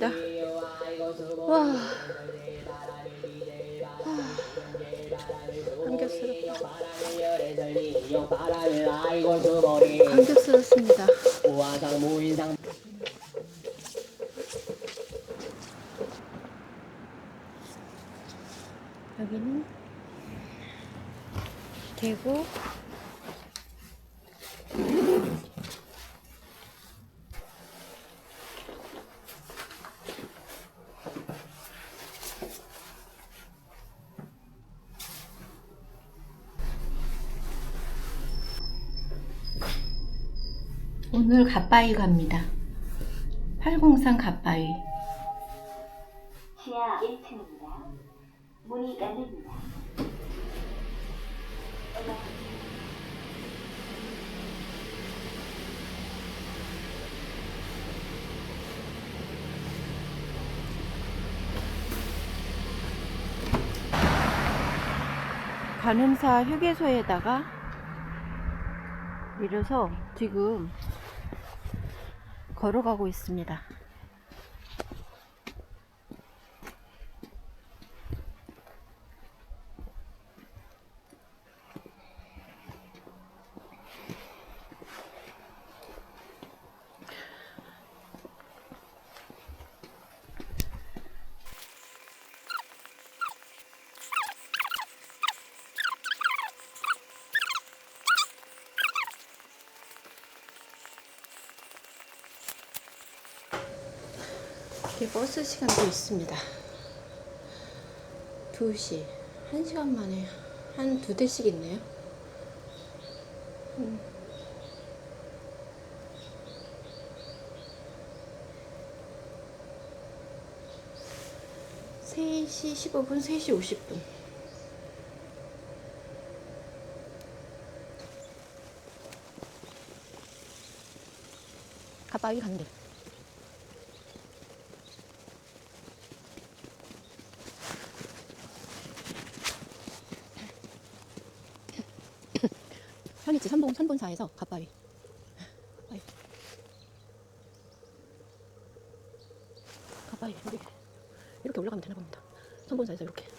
감격스럽습니다. 와. 감격스럽다. 감격스럽습니다. 여기는 대구 오늘 갓바위 갑니다. 803 갓바위. 지하 1층입니다. 문이 열립니다. 관음사 휴게소에다가 내려서 지금 걸어가고 있습니다. 이렇게 버스 시간도 있습니다. 2시, 1시간 만에 한 두 대씩 있네요. 음. 음. 3시 15분, 3시 50분. 가빠이 간대. 현이치 선본 선본사에서 가빠이. 가빠이. 가빠이 여기 이렇게 올라가면 되나 봅니다. 선본사에서 이렇게.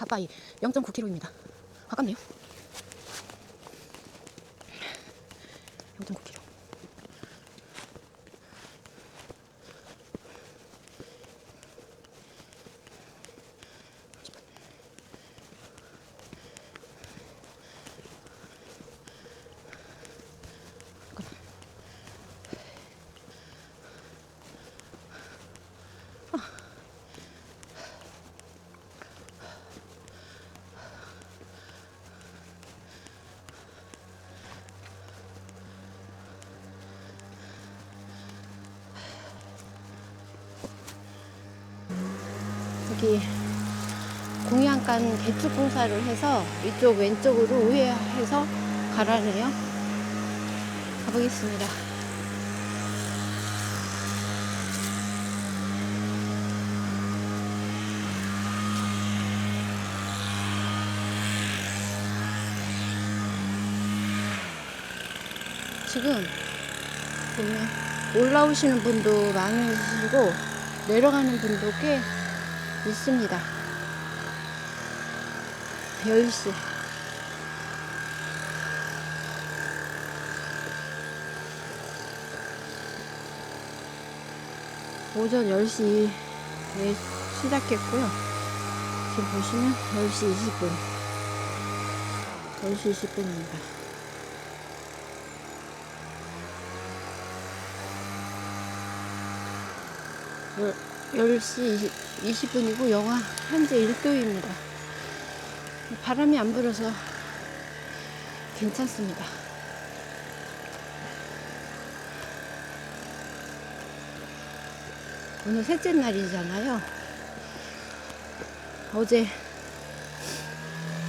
가빠이 0.9km입니다. 가깝네요. 0.9km. 여 기 공양간 개축 공사를 해서 이쪽 왼쪽으로 우회해서 가라네요. 가보겠습니다. 지금 보면 올라오시는 분도 많으시고 내려가는 분도 꽤 있습니다. 10시. 오전 10시에 시작했고요. 지금 보시면 10시 20분. 10시 20분입니다. 열, 10시 20, 분이고 영하 현재 1도입니다. 바람이 안 불어서 괜찮습니다. 오늘 셋째 날이잖아요. 어제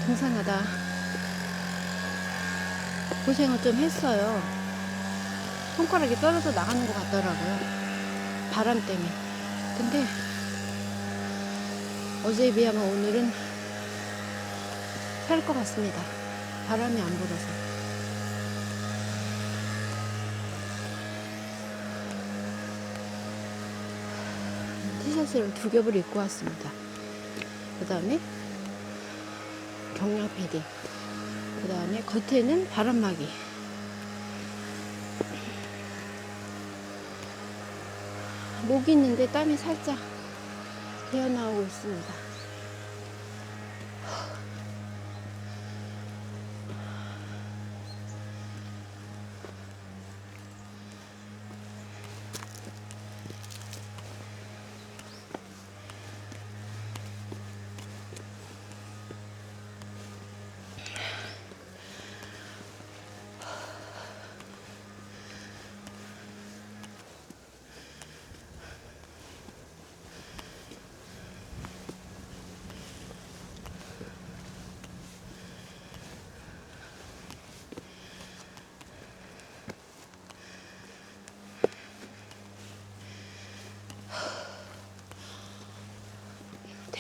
등산하다 고생을 좀 했어요. 손가락이 떨어져 나가는 것 같더라고요. 바람 때문에. 근데 어제에 비하면 오늘은 살 것 같습니다. 바람이 안 불어서. 티셔츠를 두 겹을 입고 왔습니다. 그 다음에 경량 패딩. 그 다음에 겉에는 바람막이. 목이 있는데 땀이 살짝 배어나오고 있습니다.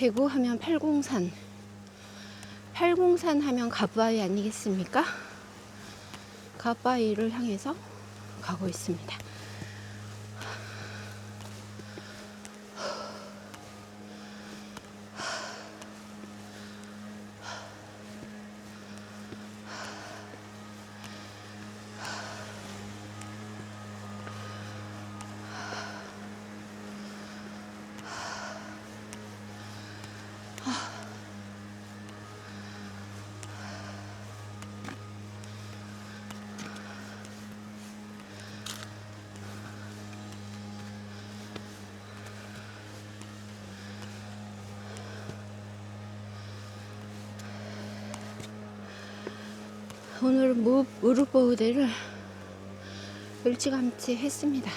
대구 하면 팔공산. 팔공산 하면 가바이 아니겠습니까? 가바이를 향해서 가고 있습니다. 오늘 무, 무릎 보호대를 일찌감치 했습니다.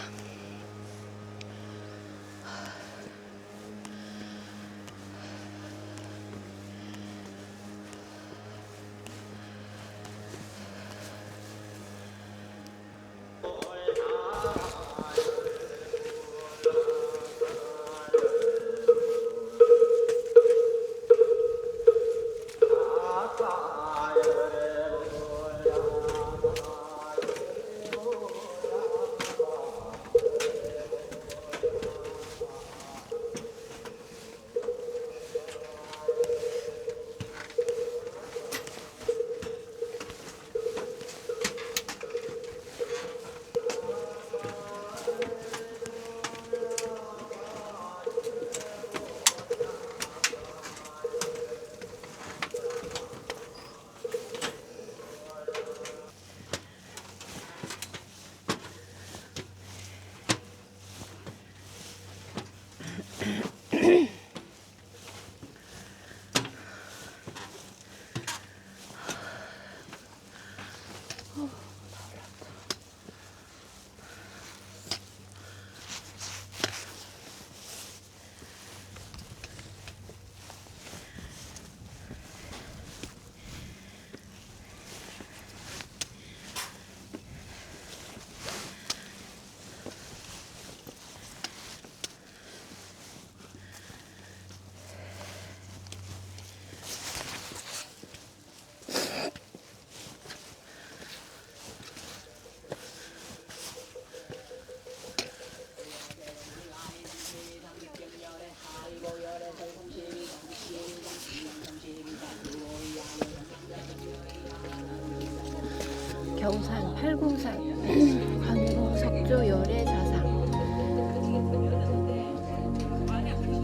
경산 팔공산 관로 석조 열애 자상.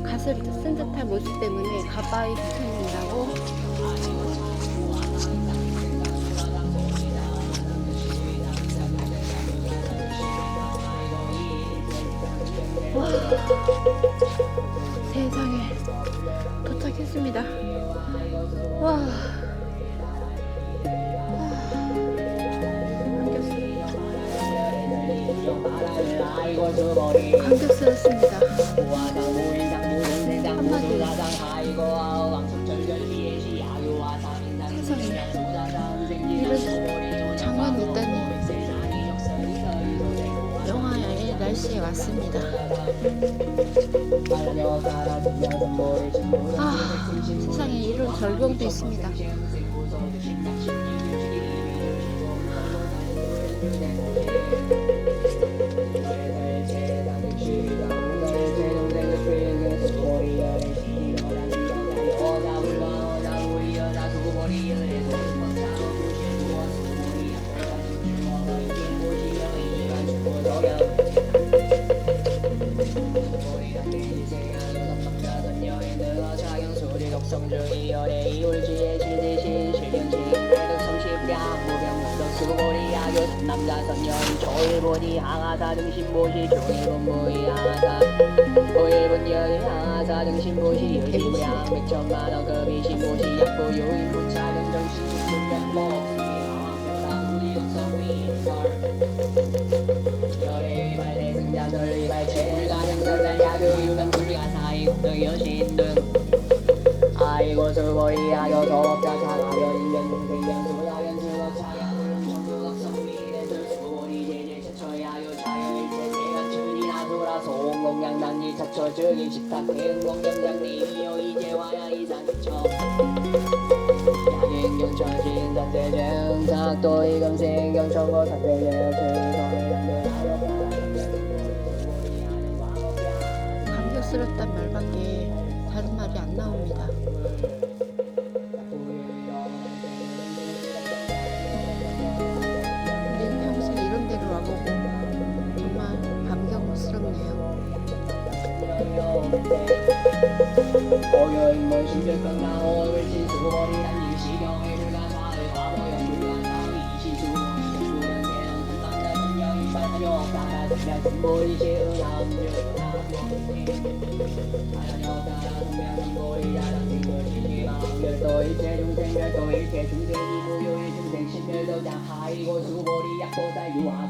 갓을 쓴 듯한 모습 때문에 가바이 붙여낸다고. 와 세상에 도착했습니다. 와 감격스럽습니다. 한마디. 세상에. 이런 장관이 있다니. 영화의 날씨에 왔습니다. 아, 세상에 이런 절경도 있습니다. 선녀 조일본이 항하사 등신보시 조일본 무이 항하사. 조일본 여이 항하사 등신보시 여시무량 백천만원 급이 신보시 약보 요인 부차 등정신 불면모 열애 발대 승자들 이발 체 가능 설날 야교 유명 불가사의 국등 여신 등 아이고 수고이하여 더업자 사가 즉이 식탁 대응공정장님이여 이제 와야 이상 기처 양행경천 신사대정 작도 이금 생 경천고 사대정 수성을 감격스럽단 말밖에 다른 말이 안 나옵니다. 고요인물 신별병 나오 을신 수고머리 단지 시경의 불가사의 과거형 불가사의 이시수 부른 세상 한남자 분명 이빨 사녀 따라 생략 승보리 시은함주 사녀 따라 성명 승보리 자랑 생글 시시방 별도 일체 중생 별도 일체 중생이 무효의 중생 신별도 자하이고 수보리 약보살 유화상 인상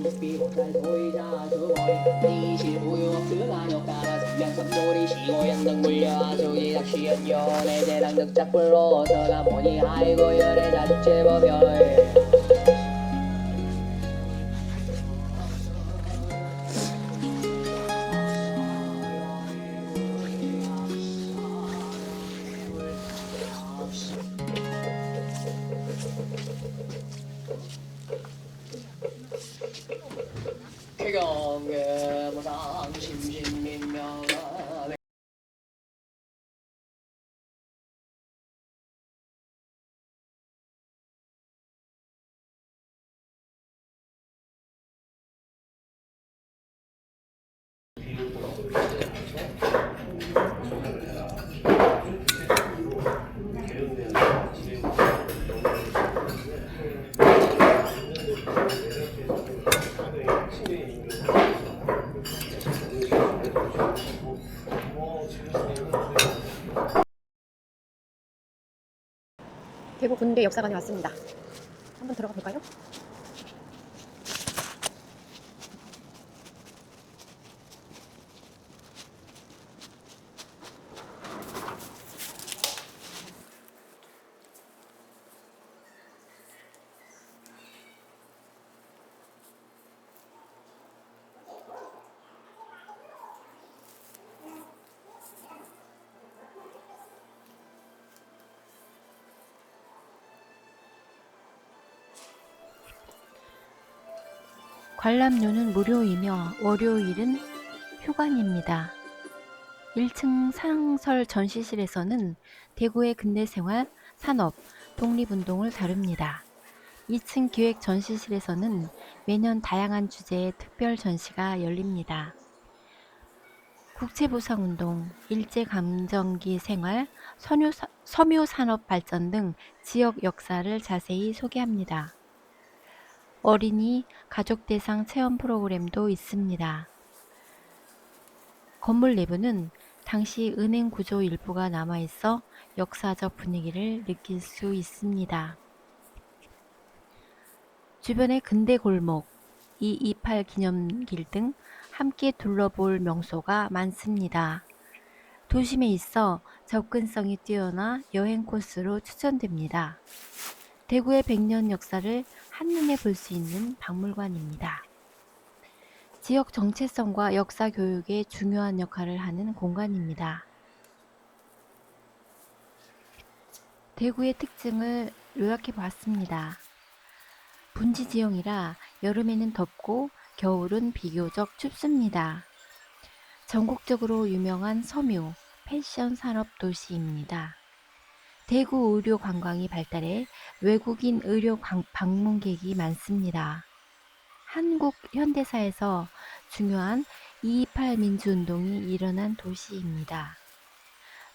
수야상 특비 보살 소이자 수보리 이시 무효 그가녀 따라 생명 삼소리 시고연등 물려 수기 닥시연 연애 대당 득작불로 서가 보니 아이고 열애자 축제법별 대구 군대 역사관에 왔습니다. 한번 들어가 볼까요? 관람료는 무료이며 월요일은 휴관입니다. 1층 상설 전시실에서는 대구의 근대 생활, 산업, 독립운동을 다룹니다. 2층 기획 전시실에서는 매년 다양한 주제의 특별 전시가 열립니다. 국채보상운동, 일제감정기 생활, 섬유산업 발전 등 지역 역사를 자세히 소개합니다. 어린이 가족 대상 체험 프로그램도 있습니다. 건물 내부는 당시 은행 구조 일부가 남아 있어 역사적 분위기를 느낄 수 있습니다. 주변의 근대 골목, 228 기념길 등 함께 둘러볼 명소가 많습니다. 도심에 있어 접근성이 뛰어나 여행 코스로 추천됩니다. 대구의 100년 역사를 한눈에 볼 수 있는 박물관입니다. 지역 정체성과 역사 교육에 중요한 역할을 하는 공간입니다. 대구의 특징을 요약해 보았습니다. 분지 지형이라 여름에는 덥고 겨울은 비교적 춥습니다. 전국적으로 유명한 섬유, 패션 산업 도시입니다. 대구 의료 관광이 발달해 외국인 의료 관- 방문객이 많습니다. 한국 현대사에서 중요한 228 민주운동이 일어난 도시입니다.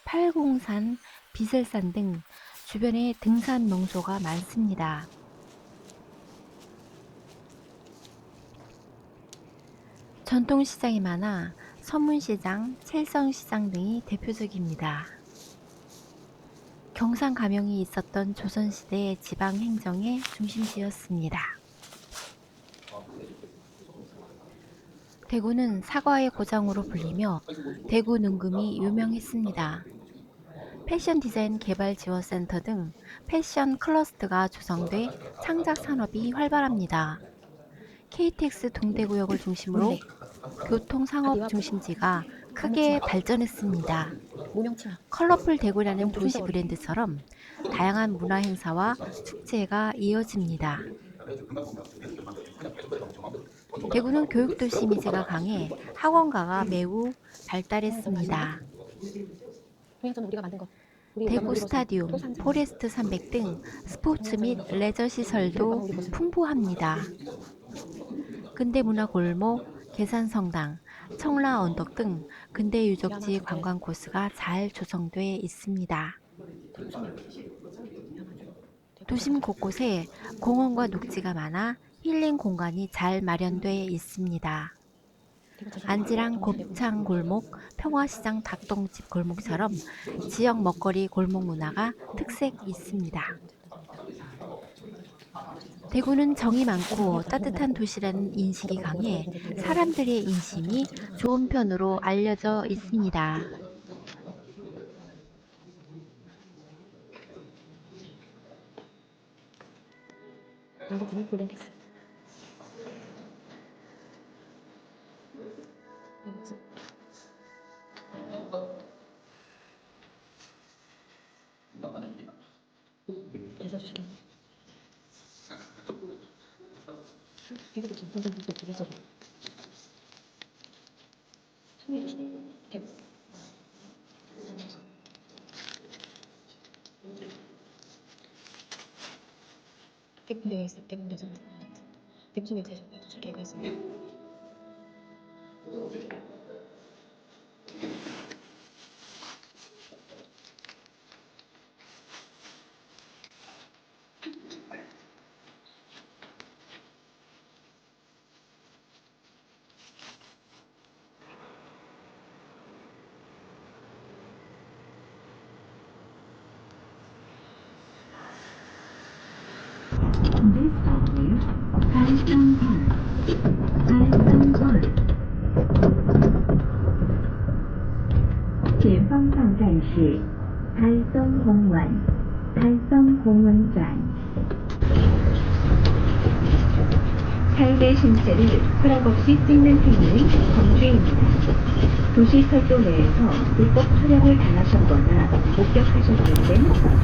팔공산, 비설산 등 주변에 등산 명소가 많습니다. 전통시장이 많아 서문시장, 칠성시장 등이 대표적입니다. 경상 가명이 있었던 조선시대 지방 행정의 중심지였습니다. 대구는 사과의 고장으로 불리며 대구 능금이 유명했습니다. 패션 디자인 개발 지원 센터 등 패션 클러스터가 조성돼 창작 산업이 활발합니다. KTX 동대구역을 중심으로 교통 상업 중심지가 크게 발전했습니다. 컬러풀 대구라는 도시 브랜드처럼 다양한 문화 행사와 축제가 이어집니다. 대구는 교육도시 이미지가 강해 학원가가 매우 발달했습니다. 대구 스타디움. 포레스트 300등 스포츠 및 레저 시설도 풍부합니다. 근대 문화 골목, 계산성당, 청라 언덕 등 근대 유적지 관광 코스가 잘 조성돼 있습니다. 도심 곳곳에 공원과 녹지가 많아 힐링 공간이 잘 마련돼 있습니다. 안지랑 곱창 골목, 평화시장 닭똥집 골목처럼 지역 먹거리 골목 문화가 특색 있습니다. 대구는 정이 많고 따뜻한 도시라는 인식이 강해 사람들의 인심이 좋은 편으로 알려져 있습니다. 이것도 김선생 도 그래서 대구 대구에 있어 대구에서 대구 속에 대서 前方到站是台松红丸台松红丸站 타인의 신체를 허락 없이 찍는 행위는 범죄입니다. 도시 철도 내에서 불법 촬영을 당하셨거나 목격하셨을 땐